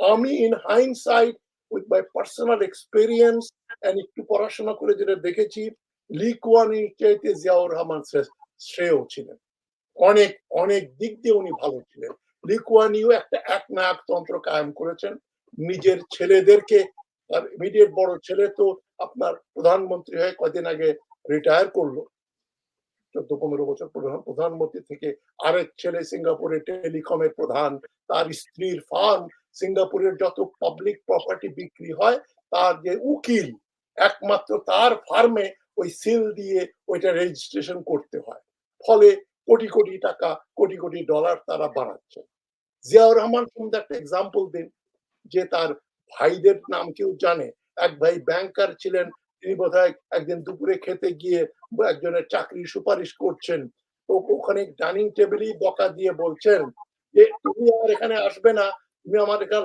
আমি in hindsight with my personal experience and একটু পড়াশোনা করে যেটা দেখেছি লি কুয়ানি চাইতে জিয়াউর রহমান শ্রে- শ্রেয় ছিলেন। অনেক অনেক দিক দিয়ে উনি ভালো ছিলেন। লি কুয়ানিও একটা এক নায়ক তন্ত্র কায়েম করেছেন। নিজের ছেলেদেরকে ইমিডিয়েট বড় ছেলে তো আপনার প্রধানমন্ত্রী হয়ে কদিন আগে রিটায়ার করল। চোদ্দ, পনেরো বছর প্রধান, প্রধানমন্ত্রী থেকে আরেক ছেলে সিঙ্গাপুরে টেলিকমের প্রধান, তার স্ত্রীর ফার্ম সিঙ্গাপুরের যত পাবলিক প্রপার্টি বিক্রি হয়, তার যে উকিল, একমাত্র তার ফার্মে ওই সিল দিয়ে ওইটা রেজিস্ট্রেশন করতে হয়। ফলে কোটি কোটি টাকা, কোটি কোটি ডলার তারা বাড়াচ্ছে। জিয়াউর রহমান সুন্দর একটা এক্সাম্পল দিন, যে তার ভাইদের নাম কেউ জানে? এক ভাই ব্যাংকার ছিলেন, তিনি বোধহয় একদিন দুপুরে খেতে গিয়ে একজনের চাকরি সুপারিশ করছেন। ওখানে ডাইনিং টেবিলই বকা দিয়ে বলছেন যে, তুমি আমার এখানে আসবে না তুমি আমার এখানে